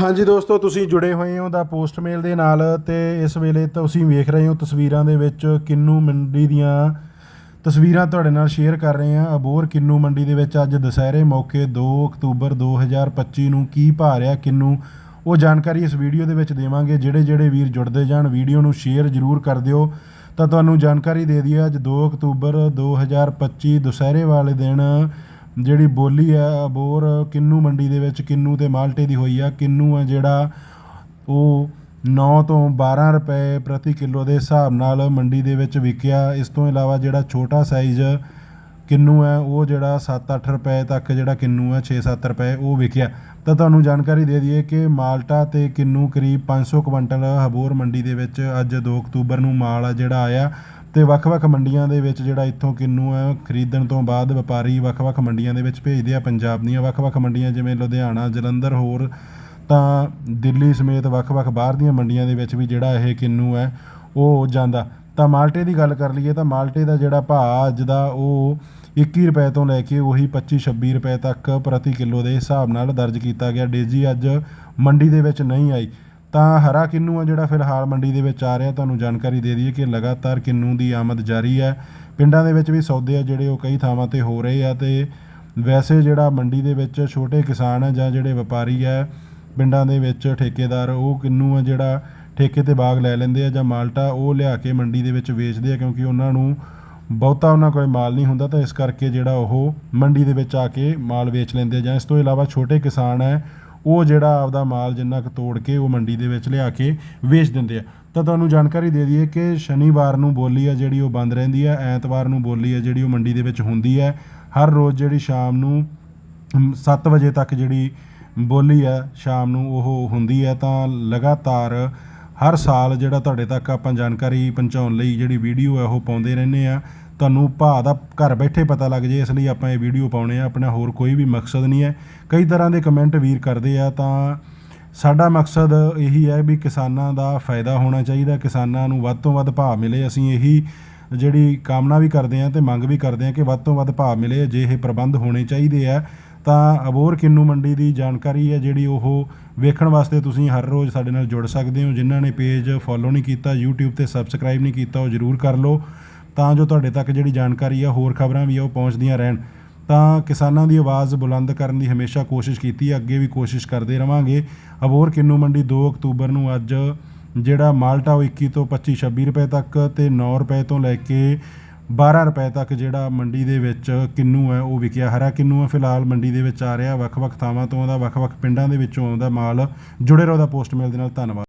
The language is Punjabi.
ਹਾਂਜੀ ਦੋਸਤੋ, ਤੁਸੀਂ ਜੁੜੇ ਹੋਏ ਹੋ ਦਾ ਪੋਸਟਮੇਲ ਦੇ ਨਾਲ ਤੇ ਇਸ ਵੇਲੇ ਤੁਸੀਂ ਵੇਖ ਰਹੇ ਹੋ ਤਸਵੀਰਾਂ ਦੇ ਵਿੱਚ ਕਿੰਨੂ ਮੰਡੀ ਦੀਆਂ ਤਸਵੀਰਾਂ ਤੁਹਾਡੇ ਨਾਲ ਸ਼ੇਅਰ ਕਰ ਰਹੇ ਹਾਂ। ਅਬੋਰ ਕਿੰਨੂ ਮੰਡੀ ਦੇ ਵਿੱਚ ਅੱਜ ਦੁਸਹਿਰੇ ਮੌਕੇ 2 ਅਕਤੂਬਰ 2025 ਨੂੰ ਕੀ ਭਾਅ ਰਿਹਾ ਕਿੰਨੂ? ਉਹ ਜਾਣਕਾਰੀ ਇਸ ਵੀਡੀਓ ਦੇ ਵਿੱਚ ਦੇਵਾਂਗੇ। ਜਿਹੜੇ ਜਿਹੜੇ ਵੀਰ ਜੁੜਦੇ ਜਾਣ, ਵੀਡੀਓ ਨੂੰ ਸ਼ੇਅਰ ਜ਼ਰੂਰ ਕਰ ਦਿਓ। ਤਾਂ ਤੁਹਾਨੂੰ ਜਾਣਕਾਰੀ ਦੇ ਦਈਏ, ਅੱਜ 2 ਅਕਤੂਬਰ 2025 ਦੁਸਹਿਰੇ ਵਾਲੇ ਦਿਨ ਜਿਹੜੀ ਬੋਲੀ ਹੈ ਅਬੋਰ ਕਿੰਨੂ ਮੰਡੀ ਦੇ ਵਿੱਚ, ਕਿੰਨੂ ਅਤੇ ਮਾਲਟੇ ਦੀ ਹੋਈ ਆ। ਕਿੰਨੂ ਆ ਜਿਹੜਾ ਉਹ ਨੌ ਤੋਂ 12 ਰੁਪਏ ਪ੍ਰਤੀ ਕਿਲੋ ਦੇ ਹਿਸਾਬ ਨਾਲ ਮੰਡੀ ਦੇ ਵਿੱਚ ਵਿਕਿਆ। ਇਸ ਤੋਂ ਇਲਾਵਾ ਜਿਹੜਾ ਛੋਟਾ ਸਾਈਜ਼ ਕਿੰਨੂ ਹੈ ਉਹ ਜਿਹੜਾ 7-8 ਰੁਪਏ ਤੱਕ ਜਿਹੜਾ ਕਿੰਨੂ ਹੈ 6-7 ਰੁਪਏ ਉਹ ਵਿਕਿਆ। ਤਾਂ ਤੁਹਾਨੂੰ ਜਾਣਕਾਰੀ ਦੇ ਦਈਏ ਕਿ ਮਾਲਟਾ ਤੇ ਕਿੰਨੂ ਕਰੀਬ 500 ਕੁਇੰਟਲ ਹਬੋਰ ਮੰਡੀ ਦੇ ਵਿੱਚ ਅੱਜ 2 ਅਕਤੂਬਰ ਨੂੰ ਮਾਲ ਆ ਜਿਹੜਾ ਆਇਆ। ਤੇ ਵੱਖ-ਵੱਖ ਮੰਡੀਆਂ ਦੇ ਵਿੱਚ ਜਿਹੜਾ ਇੱਥੋਂ ਕਿੰਨੂ ਹੈ ਖਰੀਦਣ ਤੋਂ ਬਾਅਦ ਵਪਾਰੀ ਵੱਖ-ਵੱਖ ਮੰਡੀਆਂ ਦੇ ਵਿੱਚ ਭੇਜਦੇ ਆ, ਪੰਜਾਬ ਦੀਆਂ ਵੱਖ-ਵੱਖ ਮੰਡੀਆਂ, ਜਿਵੇਂ ਲੁਧਿਆਣਾ, ਜਲੰਧਰ ਹੋਰ, ਤਾਂ ਦਿੱਲੀ ਸਮੇਤ ਵੱਖ-ਵੱਖ ਬਾਹਰ ਦੀਆਂ ਮੰਡੀਆਂ ਦੇ ਵਿੱਚ ਵੀ ਜਿਹੜਾ ਇਹ ਕਿੰਨੂ ਹੈ ਉਹ ਜਾਂਦਾ। ਤਾਂ ਮਾਲਟੇ ਦੀ ਗੱਲ ਕਰ ਲਈਏ ਤਾਂ ਮਾਲਟੇ ਦਾ ਜਿਹੜਾ ਭਾਅ ਅੱਜ ਦਾ, ਉਹ 21 ਰੁਪਏ ਤੋਂ ਲੈ ਕੇ ਉਹੀ 25 26 ਰੁਪਏ ਤੱਕ ਪ੍ਰਤੀ ਕਿਲੋ ਦੇ ਹਿਸਾਬ ਨਾਲ ਦਰਜ ਕੀਤਾ ਗਿਆ। ਡੇਜ਼ੀ ਅੱਜ ਮੰਡੀ ਦੇ ਵਿੱਚ ਨਹੀਂ ਆਈ। ਤਾਂ ਹਰਾ ਕਿੰਨੂ ਆ ਜਿਹੜਾ ਫਿਲਹਾਲ ਮੰਡੀ ਦੇ ਵਿੱਚ ਆ ਰਿਹਾ। ਤੁਹਾਨੂੰ ਜਾਣਕਾਰੀ ਦੇ ਦਈਏ ਕਿ ਲਗਾਤਾਰ ਕਿੰਨੂ ਦੀ ਆਮਦ ਜਾਰੀ ਹੈ। ਪਿੰਡਾਂ ਦੇ ਵਿੱਚ ਵੀ ਸੌਦੇ ਆ ਜਿਹੜੇ ਉਹ ਕਈ ਥਾਵਾਂ ਤੇ ਹੋ ਰਹੇ ਆ ਤੇ ਵੈਸੇ ਜਿਹੜਾ ਮੰਡੀ ਦੇ ਵਿੱਚ ਛੋਟੇ ਕਿਸਾਨ ਆ ਜਾਂ ਜਿਹੜੇ ਵਪਾਰੀ ਆ, ਪਿੰਡਾਂ ਦੇ ਵਿੱਚ ਠੇਕੇਦਾਰ, ਉਹ ਕਿੰਨੂ ਆ ਜਿਹੜਾ ਠੇਕੇ ਤੇ ਬਾਗ ਲੈ ਲੈਂਦੇ ਆ ਜਾਂ ਮਾਲਟਾ ਉਹ ਲਿਆ ਕੇ ਮੰਡੀ ਦੇ ਵਿੱਚ ਵੇਚਦੇ ਆ ਕਿਉਂਕਿ ਉਹਨਾਂ ਨੂੰ ਬਹੁਤਾ ਉਹਨਾਂ ਕੋਲ ਮਾਲ ਨਹੀਂ ਹੁੰਦਾ ਤਾਂ ਇਸ ਕਰਕੇ ਜਿਹੜਾ ਉਹ ਮੰਡੀ ਦੇ ਵਿੱਚ ਆ ਕੇ ਮਾਲ ਵੇਚ ਲੈਂਦੇ ਆ ਜਾਂ ਇਸ ਤੋਂ ਇਲਾਵਾ ਛੋਟੇ ਕਿਸਾਨ ਹੈ ਉਹ ਜਿਹੜਾ ਆਪਦਾ ਮਾਲ ਜਿੰਨਾ ਕੁ ਤੋੜ ਕੇ ਉਹ ਮੰਡੀ ਦੇ ਵਿੱਚ ਲਿਆ ਕੇ ਵੇਚ ਦਿੰਦੇ ਆ। ਤਾਂ ਤੁਹਾਨੂੰ ਜਾਣਕਾਰੀ ਦੇ ਦਈਏ ਕਿ ਸ਼ਨੀਵਾਰ ਨੂੰ ਬੋਲੀ ਆ ਜਿਹੜੀ ਉਹ ਬੰਦ ਰਹਿੰਦੀ ਹੈ ਐਤਵਾਰ ਨੂੰ ਬੋਲੀ ਆ ਜਿਹੜੀ ਉਹ ਮੰਡੀ ਦੇ ਵਿੱਚ ਹੁੰਦੀ ਹੈ ਹਰ ਰੋਜ਼ ਜਿਹੜੀ ਸ਼ਾਮ ਨੂੰ 7 ਵਜੇ ਤੱਕ ਜਿਹੜੀ ਬੋਲੀ ਹੈ ਸ਼ਾਮ ਨੂੰ ਉਹ ਹੁੰਦੀ ਹੈ ਤਾਂ ਲਗਾਤਾਰ ਹਰ ਸਾਲ ਜਿਹੜਾ ਤੁਹਾਡੇ ਤੱਕ ਆਪਾਂ ਜਾਣਕਾਰੀ ਪਹੁੰਚਾਉਣ ਲਈ ਜਿਹੜੀ ਵੀਡੀਓ ਹੈ ਉਹ ਪਾਉਂਦੇ ਰਹਿੰਦੇ ਆ। ਤੁਹਾਨੂੰ ਭਾਅ ਦਾ ਘਰ ਬੈਠੇ ਪਤਾ ਲੱਗ ਜੇ, ਇਸ ਲਈ ਆਪਾਂ ਇਹ ਵੀਡੀਓ ਪਾਉਣੇ ਆ। ਆਪਣਾ ਹੋਰ ਕੋਈ ਵੀ ਮਕਸਦ ਨਹੀਂ ਹੈ। ਕਈ ਤਰ੍ਹਾਂ ਦੇ ਕਮੈਂਟ ਵੀਰ ਕਰਦੇ ਆ, ਤਾਂ ਸਾਡਾ ਮਕਸਦ ਇਹੀ ਹੈ ਵੀ ਕਿਸਾਨਾਂ ਦਾ ਫਾਇਦਾ ਹੋਣਾ ਚਾਹੀਦਾ, ਕਿਸਾਨਾਂ ਨੂੰ ਵੱਧ ਤੋਂ ਵੱਧ ਭਾਅ ਮਿਲੇ। ਅਸੀਂ ਇਹੀ ਜਿਹੜੀ ਕਾਮਨਾ ਵੀ ਕਰਦੇ ਆ ਤੇ ਮੰਗ ਵੀ ਕਰਦੇ ਆ ਕਿ ਵੱਧ ਤੋਂ ਵੱਧ ਭਾਅ ਮਿਲੇ, ਜੇ ਇਹ ਪ੍ਰਬੰਧ ਹੋਣੇ ਚਾਹੀਦੇ ਆ। ਤਾਂ ਅਬੋਰ ਕਿੰਨੂ ਮੰਡੀ ਦੀ ਜਾਣਕਾਰੀ ਹੈ, ਜਿਹੜੀ ਉਹ ਵੇਖਣ ਵਾਸਤੇ ਤੁਸੀਂ ਹਰ ਰੋਜ਼ ਸਾਡੇ ਨਾਲ ਜੁੜ ਸਕਦੇ ਹੋ। ਜਿਨ੍ਹਾਂ ਨੇ ਪੇਜ ਫੋਲੋ ਨਹੀਂ ਕੀਤਾ, YouTube ਤੇ ਸਬਸਕ੍ਰਾਈਬ ਨਹੀਂ ਕੀਤਾ, ਉਹ ਜ਼ਰੂਰ ਕਰ ਲਓ। ਤਾਂ ਜੋ ਤੁਹਾਡੇ ਤੱਕ ਜਿਹੜੀ ਜਾਣਕਾਰੀ ਆ, ਹੋਰ ਖਬਰਾਂ ਵੀ ਆ, ਉਹ ਪਹੁੰਚਦੀਆਂ ਰਹਿਣ। ਤਾਂ ਕਿਸਾਨਾਂ ਦੀ ਆਵਾਜ਼ ਬੁਲੰਦ ਕਰਨ ਦੀ ਹਮੇਸ਼ਾ ਕੋਸ਼ਿਸ਼ ਕੀਤੀ ਹੈ ਅੱਗੇ ਵੀ ਕੋਸ਼ਿਸ਼ ਕਰਦੇ ਰਵਾਂਗੇ। ਅਬੋਰ ਕਿੰਨੂ ਮੰਡੀ 2 ਅਕਤੂਬਰ ਨੂੰ ਅੱਜ ਜਿਹੜਾ ਮਾਲਟਾ ਉਹ 21 ਤੋਂ 25 26 ਰੁਪਏ ਤੱਕ ਤੇ 9 ਰੁਪਏ ਤੋਂ ਲੈ ਕੇ 12 ਰੁਪਏ ਤੱਕ ਜਿਹੜਾ ਮੰਡੀ ਦੇ ਵਿੱਚ ਕਿੰਨੂ ਹੈ, ਉਹ ਵਿਕਿਆ। ਹਰਾ ਕਿੰਨੂ ਹੈ ਫਿਲਹਾਲ ਮੰਡੀ ਦੇ ਵਿੱਚ ਆ ਰਿਹਾ। ਵੱਖ-ਵੱਖ ਥਾਵਾਂ ਤੋਂ ਆਉਂਦਾ, ਵੱਖ-ਵੱਖ ਪਿੰਡਾਂ ਦੇ ਵਿੱਚੋਂ ਆਉਂਦਾ ਮਾਲ। ਜੁੜੇ ਰਹੋ ਦਾ ਪੋਸਟ ਮੇਲ ਦੇ ਨਾਲ ਧੰਨਵਾਦ।